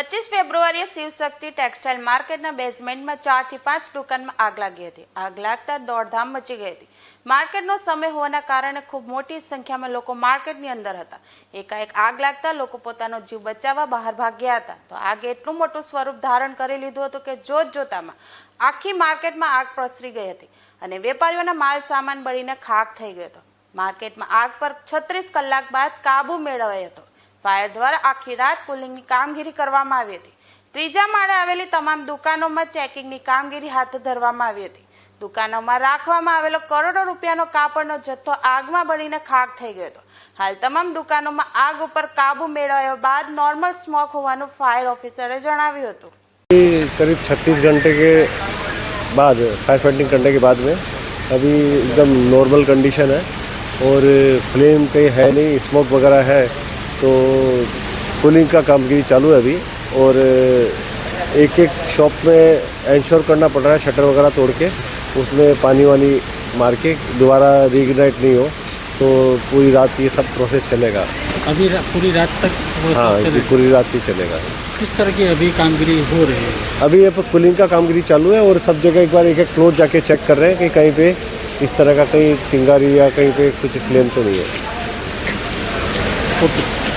ગુરુવારે શિવશક્તિ ટેક્સટાઇલ માર્કેટના બેઝમેન્ટમાં ચારથી પાંચ દુકાનમાં આગ લાગી હતી. આગ લાગતા દોડધામ મચી ગઈ હતી. માર્કેટનો સમય હોવાના કારણે ખૂબ મોટી સંખ્યામાં લોકો માર્કેટની અંદર હતા. એકાએક આગ લાગતા લોકો પોતાનો જીવ બચાવવા બહાર ભાગ્યા હતા. તો આગ એટલું મોટું સ્વરૂપ ધારણ કરી લીધું હતું કે જોત જોતામાં આખી માર્કેટમાં આગ પ્રસરી ગઈ હતી અને વેપારીઓના માલ સામાન બળીને ખાક થઈ ગયો હતો. માર્કેટમાં આગ પર છત્રીસ કલાક બાદ કાબુ મેળવાયો હતો. ફાયર દ્વારા આખી રાત પુલિંગની કામગીરી કરવામાં આવી હતી ત્રીજા માળે આવેલી તમામ દુકાનોમાં ચેકિંગની કામગીરી હાથ ધરવામાં આવી હતી દુકાનોમાં રાખવામાં આવેલો કરોડો રૂપિયાનો કાપડનો જથ્થો આગમાં બળીને ખાક થઈ ગયો હતો હાલ તમામ દુકાનોમાં આગ ઉપર કાબુ મેળવાયો બાદ નોર્મલ સ્મોક હોવાનું ફાયર ઓફિસરે જણાવ્યું હતું ये करीब 36 घंटे के बाद फायर फाइटिंग करने के बाद में अभी एकदम नॉर्मल कंडीशन है और फ्लेम कहीं है नहीं स्मोक वगैरह है तो कूलिंग का कामगिरी चालू है अभी और एक एक शॉप में इंश्योर करना पड़ रहा है शटर वगैरह तोड़ के उसमें पानी वानी मार के दोबारा रीगनाइट नहीं हो तो पूरी रात ये सब प्रोसेस चलेगा। अभी रा- पूरी रात तक हाँ पूरी रात ही चलेगा। किस तरह की अभी कामगिरी हो रही है? अभी ये कूलिंग का कामगिरी चालू है और सब जगह एक बार एक एक फ्लोर जाके चेक कर रहे हैं कि कहीं पे इस तरह का कहीं चिंगारी या कहीं पे कुछ फ्लेम तो नहीं है। ओके।